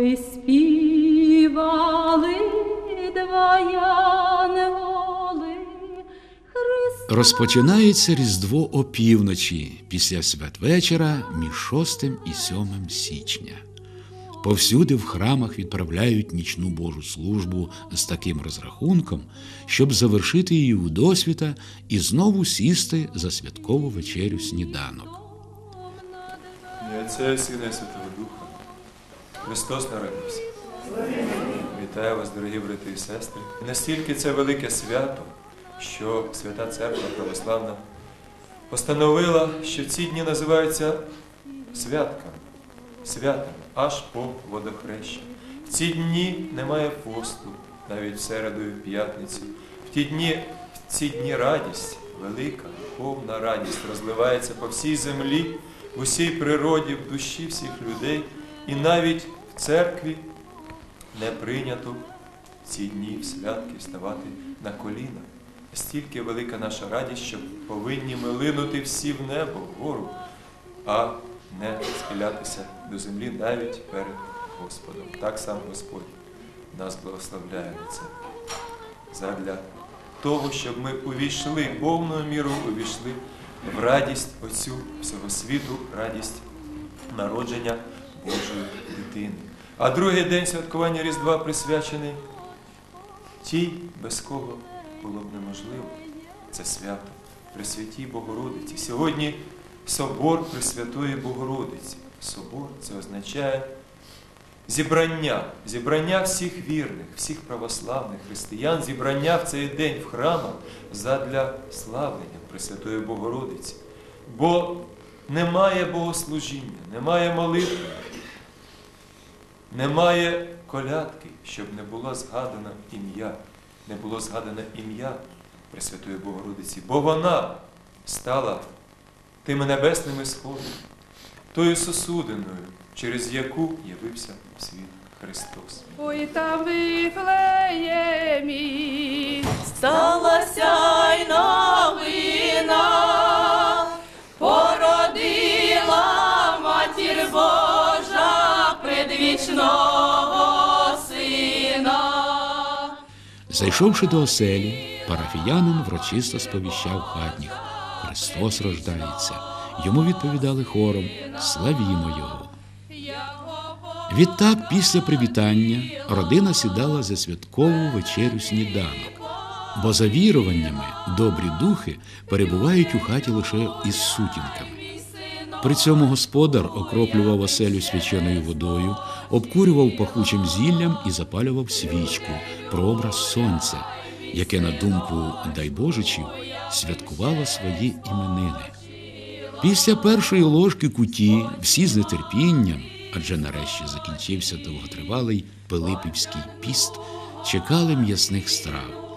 Ой, співали два янголи, Христос. Розпочинається Різдво опівночі після святвечора між 6 і 7 січня. Повсюди в храмах відправляють нічну Божу службу з таким розрахунком, щоб завершити її у досвіта і знову сісти за святкову вечерю сніданок. І Сина Святого. Христос народився. Вітаю вас, дорогі брати і сестри. Настільки це велике свято, що Свята Церква Православна постановила, що ці дні називаються святками, святами аж по водохрещі. В ці дні немає посту, навіть в середу і в п'ятницю. В ті дні, в ці дні радість, велика, повна радість розливається по всій землі, в усій природі, в душі всіх людей. І навіть церкві не прийнято ці дні в святки вставати на коліна. Стільки велика наша радість, що повинні ми линути всі в небо, вгору, а не схилятися до землі навіть перед Господом. Так сам Господь нас благословляє на це. Задля того, щоб ми увійшли, повною мірою увійшли в радість Отцю всього світу, радість народження Божої дитини. А другий день святкування Різдва присвячений тій, без кого було б неможливо. Це свято Пресвятій Богородиці. Сьогодні собор Пресвятої Богородиці. Собор це означає зібрання, зібрання всіх вірних, всіх православних християн, зібрання в цей день в храмах задля славлення Пресвятої Богородиці. Бо немає богослужіння, немає молитви, немає колядки, щоб не було згадано ім'я, не було згадано ім'я Пресвятої Богородиці, бо вона стала тими небесними сходами, тою сосудиною, через яку явився світ Христос. Ой, там Вифлеємі Сталася й новина, Зайшовши до оселі, парафіянин врочисто сповіщав хатніх Христос рождається. Йому відповідали хором Славімо Його. Відтак, після привітання, родина сідала за святкову вечерю сніданок. Бо за віруваннями добрі духи перебувають у хаті лише із сутінками. При цьому господар окроплював оселю свяченою водою, обкурював пахучим зіллям і запалював свічку, прообраз сонця, яке, на думку дайбожичів, святкувало свої іменини. Після першої ложки куті всі з нетерпінням, адже нарешті закінчився довготривалий Пилипівський піст, чекали м'ясних страв.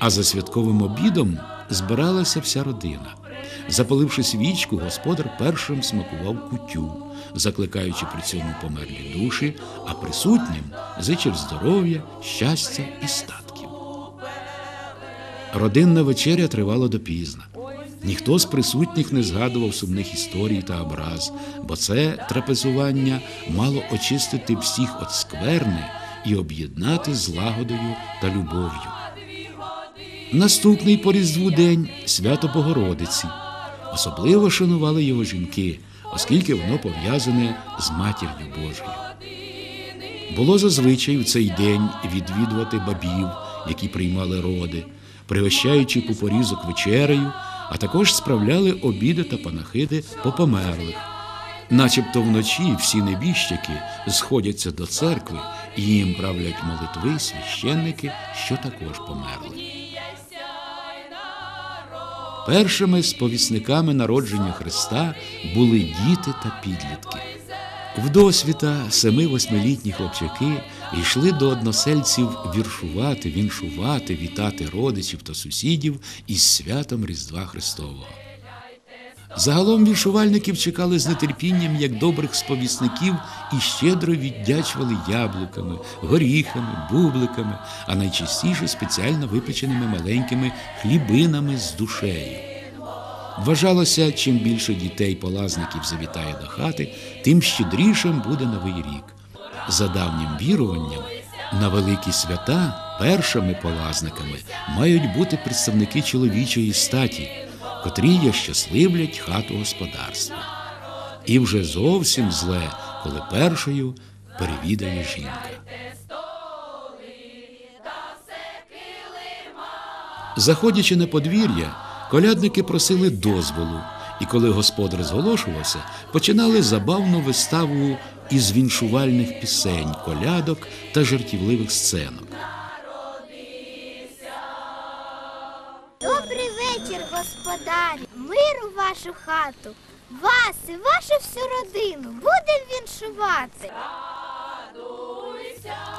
А за святковим обідом збиралася вся родина. Запаливши свічку, господар першим смакував кутю, закликаючи при цьому померлі душі, а присутнім зичив здоров'я, щастя і статків. Родинна вечеря тривала допізна. Ніхто з присутніх не згадував сумних історій та образ, бо це трапезування мало очистити всіх від скверни і об'єднати злагодою та любов'ю. Наступний по Різдву день свято Богородиці. Особливо шанували його жінки, оскільки воно пов'язане з матір'ю Божою. Було зазвичай в цей день відвідувати бабів, які приймали роди, пригощаючи попорізок вечерею, а також справляли обіди та панахиди по померлих. Начебто вночі всі небіжчики сходяться до церкви і їм правлять молитви священники, що також померли. Першими сповісниками народження Христа були діти та підлітки. Вдосвіта семи-восьмилітні хлопчаки йшли до односельців віршувати, віншувати, вітати родичів та сусідів із святом Різдва Христового. Загалом віншувальників чекали з нетерпінням як добрих сповісників і щедро віддячували яблуками, горіхами, бубликами, а найчастіше спеціально випеченими маленькими хлібинами з душею. Вважалося, чим більше дітей полазників завітає до хати, тим щедрішим буде новий рік. За давнім віруванням, на великі свята першими полазниками мають бути представники чоловічої статі, котрі щасливлять хату господарства. І вже зовсім зле, коли першою перевідає жінка. Заходячи на подвір'я, колядники просили дозволу, і коли господар зголошувався, починали забавну виставу із віншувальних пісень, колядок та жартівливих сценок. Господарі. Мир вашу хату. Вас і вашу всю родину будемо віншувати.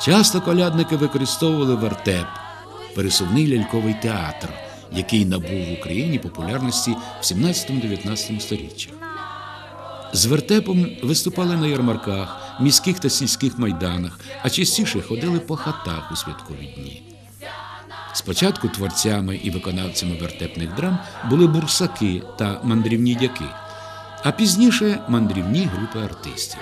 Часто колядники використовували вертеп, пересувний ляльковий театр, який набув в Україні популярності в 17-19 сторіччях. З вертепом виступали на ярмарках, міських та сільських майданах, а частіше ходили по хатах у святкові дні. Спочатку творцями і виконавцями вертепних драм були бурсаки та мандрівні дяки, а пізніше мандрівні групи артистів.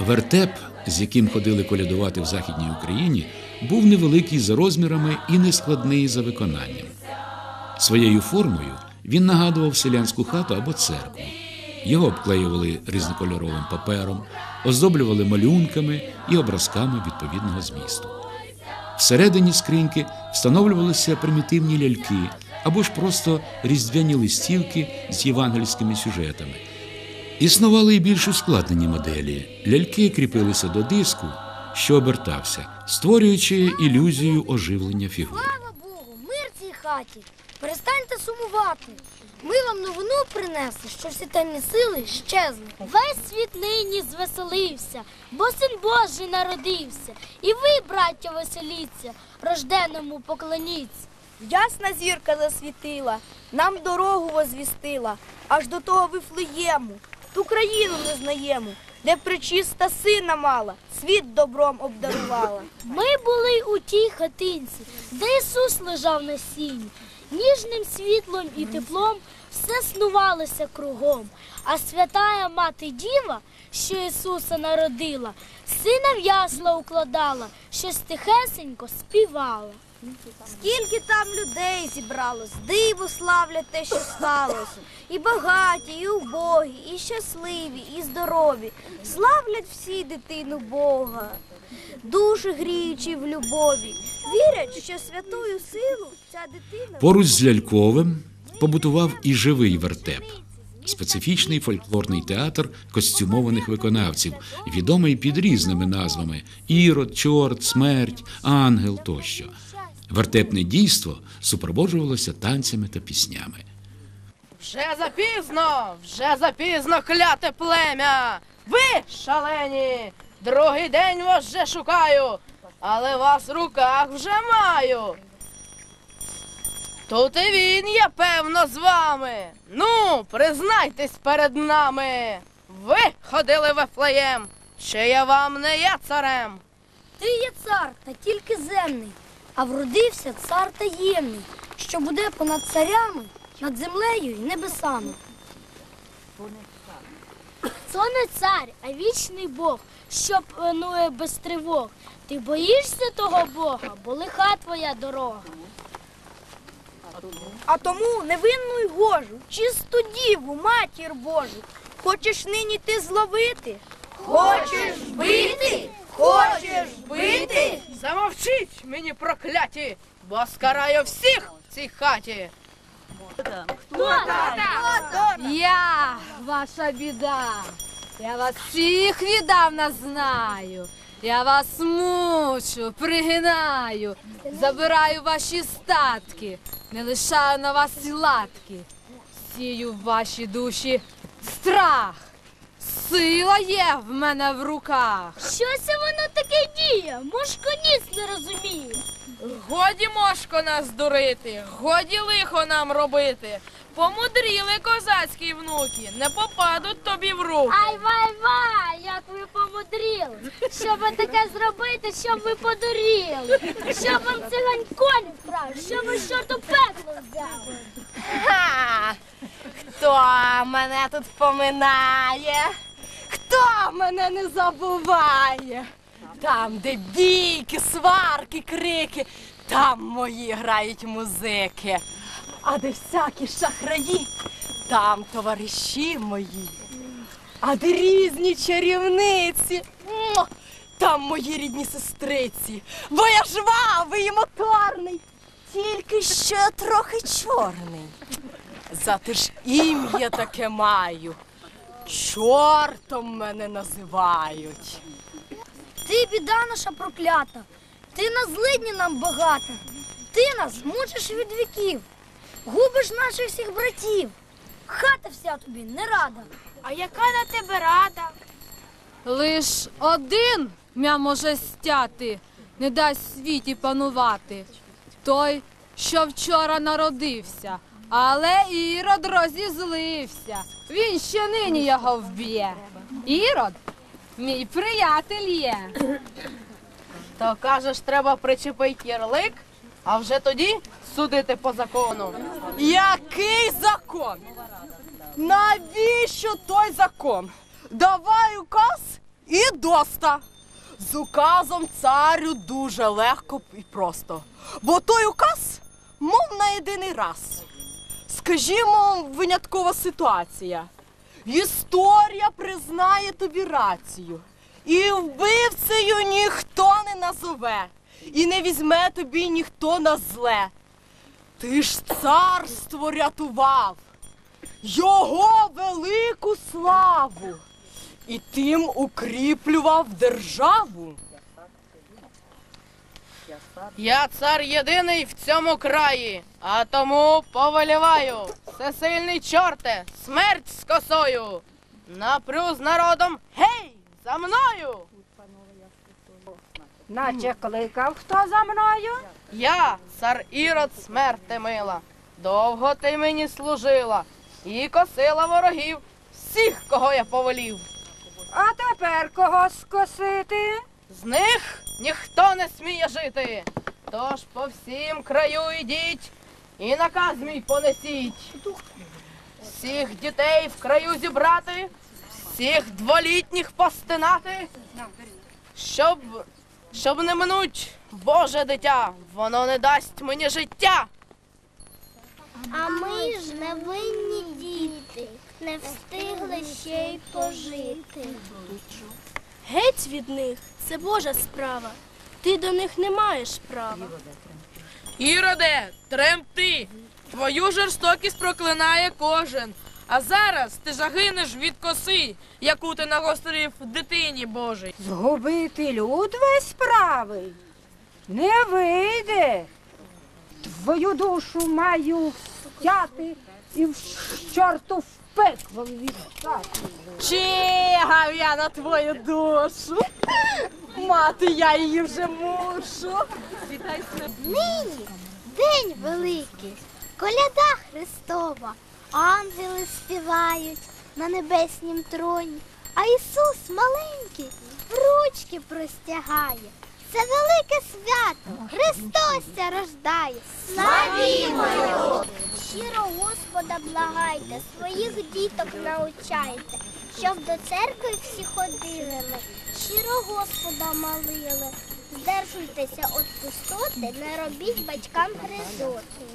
Вертеп, з яким ходили колядувати в Західній Україні, був невеликий за розмірами і нескладний за виконанням. Своєю формою він нагадував селянську хату або церкву. Його обклеювали різнокольоровим папером, оздоблювали малюнками і образками відповідного змісту. Всередині скриньки встановлювалися примітивні ляльки або ж просто різдвяні листівки з євангельськими сюжетами. Існували і більш ускладнені моделі. Ляльки кріпилися до диску, що обертався, створюючи ілюзію оживлення фігур. Слава Богу, мир цій хаті. Перестаньте сумувати. Ми вам новину принесли, що всі темні сили щезли. Весь світ нині звеселився, бо син Божий народився. І ви, браття, веселіться, рожденому поклоніться. Ясна зірка засвітила, нам дорогу возвістила, аж до того вифлеєму, ту країну не знаємо, де причиста сина мала, світ добром обдарувала. Ми були у тій хатинці, де Ісус лежав на сіні. Ніжним світлом і теплом все снувалося кругом. А святая мати діва, що Ісуса народила, сина в ясла укладала, щось тихесенько співала. Скільки там людей зібралось, диво славлять те, що сталося. І багаті, і убогі, і щасливі, і здорові. Славлять всі дитину Бога, душі гріючи в любові. Вірять, що святою силу ця дитина. Поруч з ляльковим побутував і живий вертеп. Специфічний фольклорний театр костюмованих виконавців, відомий під різними назвами: Ірод, Чорт, Смерть, Ангел тощо. Вертепне дійство супроводжувалося танцями та піснями. Вже запізно, вже запізно кляте плем'я. Ви шалені, другий день вас вже шукаю, але вас в руках вже маю. Тут і він є, певно, з вами. Ну, признайтесь перед нами. Ви ходили в Ефлеєм, чи я вам не є царем? Ти є цар, та тільки земний, а вродився цар таємний, що буде понад царями, над землею і небесами. То не цар, а вічний Бог, що панує без тривог. Ти боїшся того Бога, бо лиха твоя дорога. А тому невинну й гожу, чисту діву, матір Божу. Хочеш нині ти зловити? Хочеш бити? Хочеш бити? Замовчіть мені прокляті, бо скараю всіх в цій хаті. Я ваша біда. Я вас всіх віддавна знаю. Я вас мучу, пригинаю, забираю ваші статки, не лишаю на вас латки. Сію в ваші душі страх. Сила є в мене в руках. Що це воно таке діє? Мошко ніц не розуміє. Годі мошко нас дурити, годі лихо нам робити. Помудріли козацькі внуки, не попадуть тобі в руки. Ай вай вай, як ви помудріли. Щоб ви таке зробити, щоб ви подуріли. Щоб вам цигань коні вправ, щоб ви чорту пекло взяли. Ха! Хто мене тут поминає? Хто мене не забуває? Там, де бійки, сварки, крики, там мої грають музики. А де всякі шахраї, там товариші мої. А де різні чарівниці, там мої рідні сестриці. Бо я жвавий і моторний, тільки я трохи чорний. Зате ж ім'я таке маю. Чортом мене називають. Ти біда наша проклята, ти на злидні нам багата, ти нас мучиш від віків, губиш наших всіх братів. Хата вся тобі не рада. А яка на тебе рада? Лиш один м'я може стяти, не дасть світі панувати. Той, що вчора народився, але Ірод розізлився. Він ще нині його вб'є. Ірод, мій приятель є. То кажеш, треба причепити ярлик, а вже тоді судити по закону. Який закон? Навіщо той закон? Давай указ і доста. З указом царю дуже легко і просто. Бо той указ, мов на єдиний раз. Скажімо, виняткова ситуація. Історія признає тобі рацію. І вбивцею ніхто не назове, і не візьме тобі ніхто на зле. Ти ж царство рятував, його велику славу, і тим укріплював державу. Я цар єдиний в цьому краї, а тому повеліваю, всесильний чорте, смерть з косою. Напрю з народом, гей, за мною! Наче кликав хто за мною? Я, цар Ірод, смерти мила. Довго ти мені служила і косила ворогів всіх, кого я повелів. А тепер кого скосити? З них ніхто не сміє жити. Тож по всім краю йдіть і наказ мій понесіть. Всіх дітей в краю зібрати, всіх дволітніх постинати, щоб, щоб не минуть Боже дитя, воно не дасть мені життя. А ми ж невинні діти, не встигли ще й пожити. Геть від них це Божа справа. Ти до них не маєш права. Іроде, тремти! Твою жорстокість проклинає кожен. А зараз ти загинеш від коси, яку ти нагострив дитині Божій. Згубити люд весь правий? Не вийде. Твою душу маю стяти і в чорту в пекло віддати. Чигав я на твою душу. Мати, я її вже мушу. Нині день великий, коляда Христова, ангели співають на небеснім троні, а Ісус маленький ручки простягає. Це велике свято, Христосся рождає. Славімо Його! Щиро Господа благайте, своїх діток научайте, щоб до церкви всі ходили ми, щиро Господа молили. Здержуйтеся від пустоти, не робіть батькам гризоти.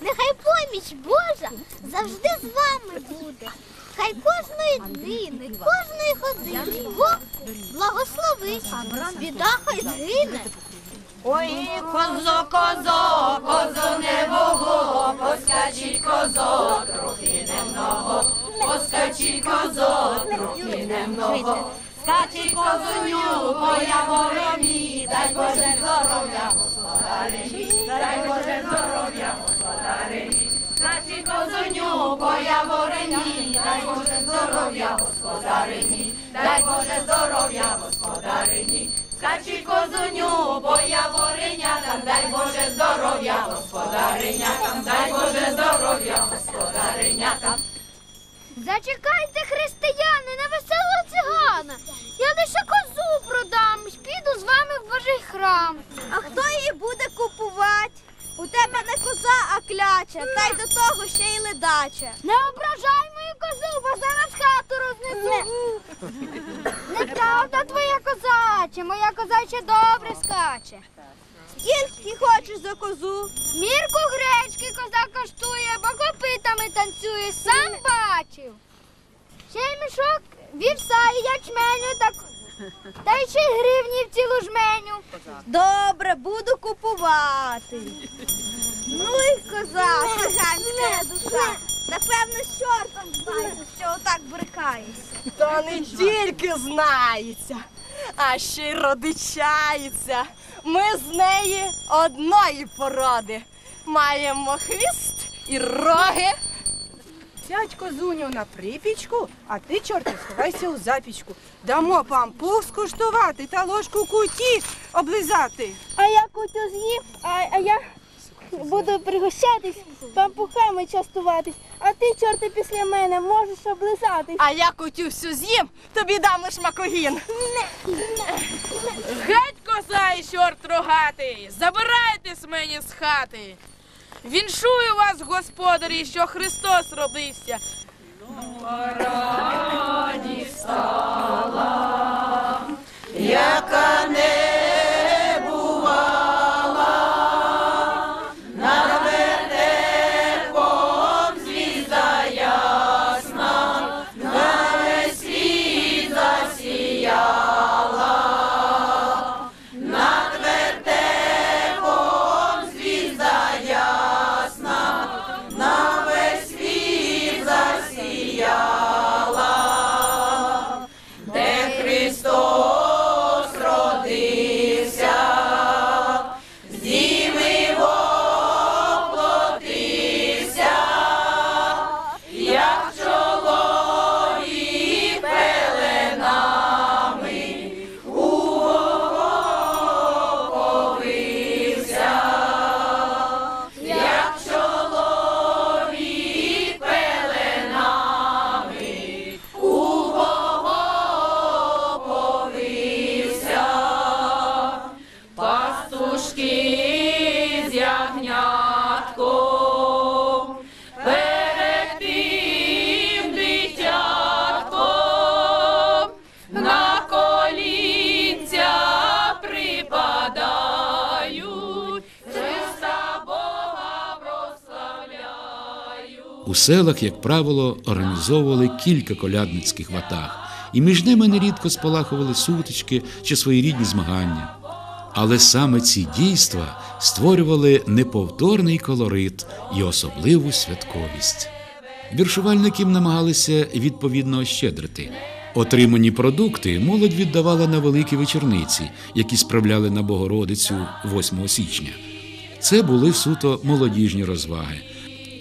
Нехай поміч Божа завжди з вами буде. Хай кожної днини, кожної години Бог благословить, біда хай згине. Ой, козо, козо, козо небого, поскачіть козо, трохи немного, поскачіть козо, трохи немного, скачіть козоню, по яворові, дай Боже здоров'я, господарині, дай Боже здоров'я, скачіть козоню, по яворині, дай Боже здоров'я, господарині, дай Боже здоров'я, господарині. Скачіть козуню, бо я воренятам, дай Боже здоров'я, господаринятам, дай Боже здоров'я, господаринятам. Зачекайте, християни, на веселого цигана. Я лише козу продам, піду з вами в Божий храм. А хто її буде купувати? У тебе не коза, а кляча, та й до того ще й ледача. Не ображай мою козу, бо зараз хату рознесу. Неправда твоя козаче, моя козаче добре скаче. Скільки хочеш за козу? Мірку гречки коза коштує, бо копитами танцює, сам бачив. Ще й мішок вівса і ячменю, так, та й ще гривні в цілу жменю. Добре, буду купувати. Ну і коза, циганська душа. Напевно, з чортом знаєш, що отак брикаєшся. Та не тільки знається, а ще й родичається. Ми з неї одної породи. Маємо хвіст і роги. Сядь козуню на припічку, а ти, чорте, сховайся у запічку. Дамо пампух скуштувати та ложку куті облизати. А я кутю з'їм, а, а я буду пригощатись, пампухами частуватись, а ти, чорти, після мене можеш облизатись. А я котю всю з'їм, тобі дам лиш макогін. Геть коза і чорт рогатий! Забирайтесь мені з хати! Віншую вас, господарі, що Христос родився. Пастушки з селах, як правило, організовували кілька колядницьких ватаг, і між ними нерідко спалахували сутички чи своєрідні змагання. Але саме ці дійства створювали неповторний колорит і особливу святковість. Віршувальників намагалися відповідно ощедрити. Отримані продукти молодь віддавала на великі вечорниці, які справляли на Богородицю 8 січня. Це були суто молодіжні розваги.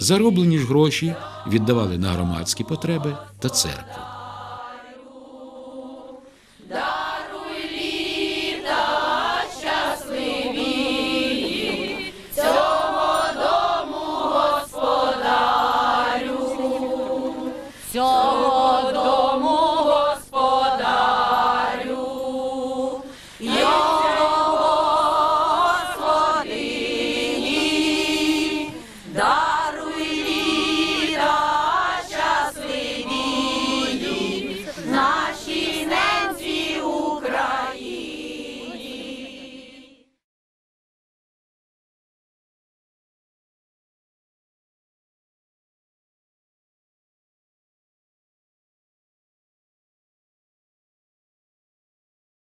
Зароблені ж гроші віддавали на громадські потреби та церкву. Все.